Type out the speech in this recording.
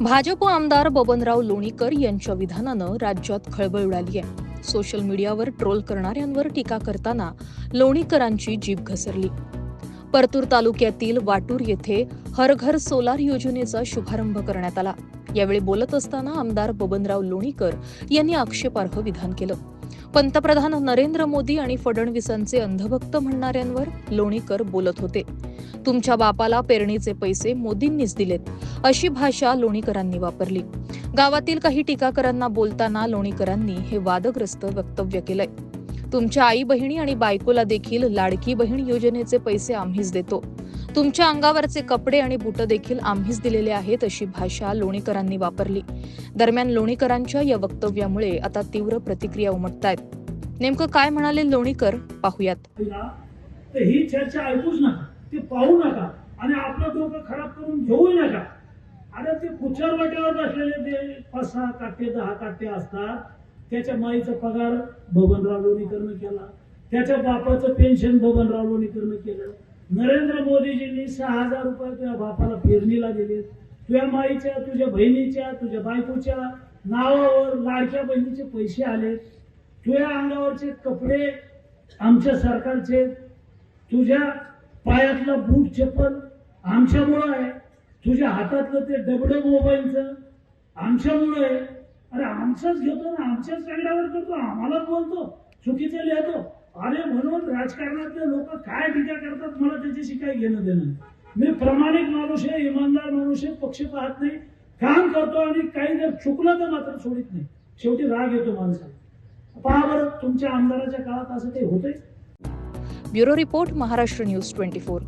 भाजप आमदार बबनराव लोणीकर यांच्या विधानानं राज्यात खळबळ उडाली आहे. सोशल मीडियावर ट्रोल करणाऱ्यांवर टीका करताना लोणीकरांची जीभ घसरली. परतूर तालुक्यातील वाटूर येथे हर घर सोलार योजनेचा शुभारंभ करण्यात आला. यावेळी बोलत असताना आमदार बबनराव लोणीकर यांनी आक्षेपार्ह विधान केलं. पंतप्रधान नरेंद्र मोदी आणि फडणवीसांचे अंधभक्त म्हणणाऱ्यांवर लोणीकर बोलत होते. तुमच्या बापाला पेरणीचे पैसे मोदींनीच दिलेत अशी भाषा लोणीकरांनी वापरली. गावातील काही टीकाकरांना बोलताना लोणीकरांनी हे वादग्रस्त वक्तव्य केलंय. तुमच्या आई बहिणी आणि बायकोला देखील लाडकी बहीण योजनेचे पैसे आम्हीच देतो. तुमच्या अंगावरचे कपडे आणि बुट देखील आम्हीच दिलेले आहेत अशी भाषा लोणीकरांनी वापरली. दरम्यान लोणीकरांच्या या वक्तव्यामुळे आता तीव्र प्रतिक्रिया उमटत आहेत नेमकं काय म्हणाले लोणीकर? पाहूयात. ही चर्चा ऐकूच नका. ते पाहू नका. आणि आपलं डोकं खराब करून घेऊ नका. अरे ते कुचर वाट्यावर बसलेले ते पाच सहा काट्टे दहा काट्टे असतात त्याच्या माईचा पगार बबनराव लोणीकरनं केला. त्याच्या बापाचं पेन्शन बबनराव लोणीकरनं केलं. नरेंद्र मोदीजींनी सहा हजार रुपये तुझ्या बापाला पेरणीला दिले. तुझ्या माईच्या तुझ्या बहिणीच्या तुझ्या बायकोच्या नावावर लाडक्या बहिणीचे पैसे आले. तुझ्या अंगावरचे कपडे आमच्या सरकारचे. तुझ्या पायातला बूट चप्पल आमच्यामुळं आहे. तुझ्या हातातलं ते डबडं मोबाईलचं आमच्यामुळं आहे. अरे आमचंच घेतो ना आमच्याच रंगावर करतो आम्हाला बोलतो. चुकीचं लिहितो म्हणून राजकारणातले लोक काय टीका करतात मला त्याच्याशी काही घेणं देणं मी प्रामाणिक माणूस आहे इमानदार माणूस आहे पक्ष पाहत नाही काम करतो आणि काही जर चुकलं तर मात्र सोडित नाही. शेवटी राग येतो माणसाला. पहा बरं तुमच्या आमदाराच्या काळात असं काही होतंय? Bureau report Maharashtra news twenty four.